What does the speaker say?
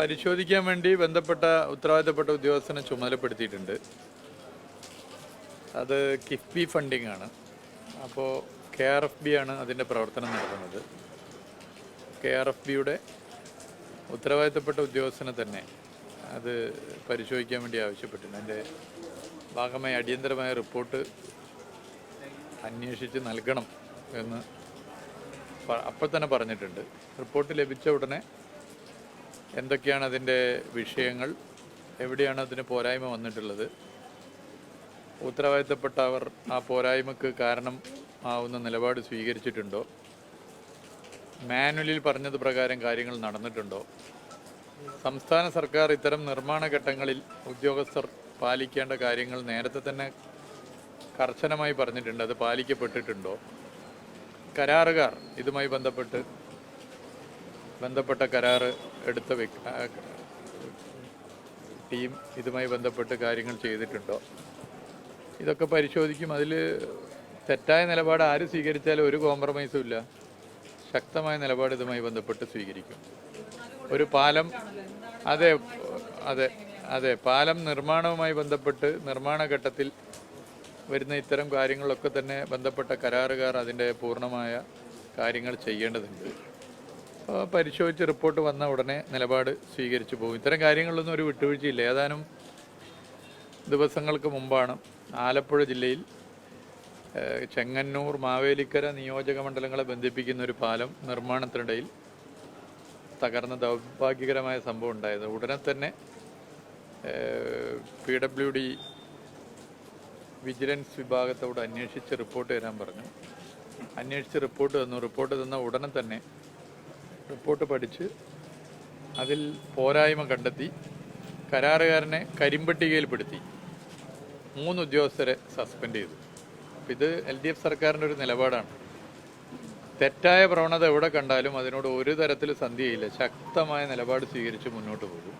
പരിശോധിക്കാൻ വേണ്ടി ബന്ധപ്പെട്ട ഉത്തരവാദിത്തപ്പെട്ട ഉദ്യോഗസ്ഥനെ ചുമതലപ്പെടുത്തിയിട്ടുണ്ട്. അത് കിഫ്ബി ഫണ്ടിംഗ് ആണ്. അപ്പോൾ കെ ആർ എഫ് ബി ആണ് അതിന്റെ പ്രവർത്തനം നടത്തുന്നത്. കെ ആർ എഫ് ബിയുടെ ഉത്തരവാദിത്തപ്പെട്ട ഉദ്യോഗസ്ഥനെ തന്നെ അത് പരിശോധിക്കാൻ വേണ്ടി ആവശ്യപ്പെട്ടിട്ടുണ്ട്. അതിന്റെ ഭാഗമായി അടിയന്തരമായ റിപ്പോർട്ട് അന്വേഷിച്ച് നൽകണം എന്ന് അപ്പോൾ തന്നെ പറഞ്ഞിട്ടുണ്ട്. റിപ്പോർട്ട് ലഭിച്ച ഉടനെ എന്തൊക്കെയാണ് അതിന്റെ വിഷയങ്ങൾ? എവിടെയാണ് അതിന് പോരായ്മ വന്നിട്ടുള്ളത്? ഉത്തരവാദിത്തപ്പെട്ടവർ ആ പോരായ്മക്ക് കാരണം ആവുന്ന നിലപാട് സ്വീകരിച്ചിട്ടുണ്ടോ? മാനുവലിൽ പറഞ്ഞത് പ്രകാരം കാര്യങ്ങൾ നടന്നിട്ടുണ്ടോ? സംസ്ഥാന സർക്കാർ ഇത്തരം നിർമ്മാണ ഘട്ടങ്ങളിൽ ഉദ്യോഗസ്ഥർ പാലിക്കേണ്ട കാര്യങ്ങൾ നേരത്തെ തന്നെ കർശനമായി പറഞ്ഞിട്ടുണ്ട്. അത് പാലിക്കപ്പെട്ടിട്ടുണ്ടോ? കരാറുകാർ ഇതുമായി ബന്ധപ്പെട്ട് ബന്ധപ്പെട്ട കരാർ എടുത്ത ടീം ഇതുമായി ബന്ധപ്പെട്ട് കാര്യങ്ങൾ ചെയ്തിട്ടുണ്ടോ? ഇതൊക്കെ പരിശോധിക്കും. അതിൽ തെറ്റായ നിലപാട് ആര് സ്വീകരിച്ചാലും ഒരു കോംപ്രമൈസും ഇല്ല. ശക്തമായ നിലപാട് ഇതുമായി ബന്ധപ്പെട്ട് സ്വീകരിക്കും. ഒരു പാലം അതെ അതെ അതെ പാലം നിർമ്മാണവുമായി ബന്ധപ്പെട്ട് നിർമ്മാണ ഘട്ടത്തിൽ വരുന്ന ഇത്തരം കാര്യങ്ങളൊക്കെ തന്നെ ബന്ധപ്പെട്ട കരാറുകാർ അതിന്റെ പൂർണമായ കാര്യങ്ങൾ ചെയ്യേണ്ടതുണ്ട്. പരിശോധിച്ച് റിപ്പോർട്ട് വന്ന ഉടനെ നിലപാട് സ്വീകരിച്ചു പോകും. ഇത്തരം കാര്യങ്ങളിലൊന്നും ഒരു വിട്ടുവീഴ്ചയില്ല. ഏതാനും ദിവസങ്ങൾക്ക് മുമ്പാണ് ആലപ്പുഴ ജില്ലയിൽ ചെങ്ങന്നൂർ മാവേലിക്കര നിയോജക മണ്ഡലങ്ങളെ ബന്ധിപ്പിക്കുന്ന ഒരു പാലം നിർമ്മാണത്തിനിടയിൽ തകർന്ന ദൗർഭാഗ്യകരമായ സംഭവം ഉണ്ടായത്. ഉടനെ തന്നെ പി ഡബ്ല്യു ഡി വിജിലൻസ് വിഭാഗത്തോട് അന്വേഷിച്ച് റിപ്പോർട്ട് തരാൻ പറഞ്ഞു. അന്വേഷിച്ച് റിപ്പോർട്ട് തന്നു. റിപ്പോർട്ട് തന്ന ഉടനെ തന്നെ റിപ്പോർട്ട് പഠിച്ച് അതിൽ പോരായ്മ കണ്ടെത്തി കരാറുകാരനെ കരിമ്പട്ടികയിൽപ്പെടുത്തി. മൂന്ന് ഉദ്യോഗസ്ഥരെ സസ്പെൻഡ് ചെയ്തു. അപ്പം ഇത് എൽ ഡി എഫ് സർക്കാരിന്റെ ഒരു നിലപാടാണ്. തെറ്റായ പ്രവണത എവിടെ കണ്ടാലും അതിനോട് ഒരു തരത്തിൽ സന്ധിയില്ല. ശക്തമായ നിലപാട് സ്വീകരിച്ച് മുന്നോട്ട് പോകും.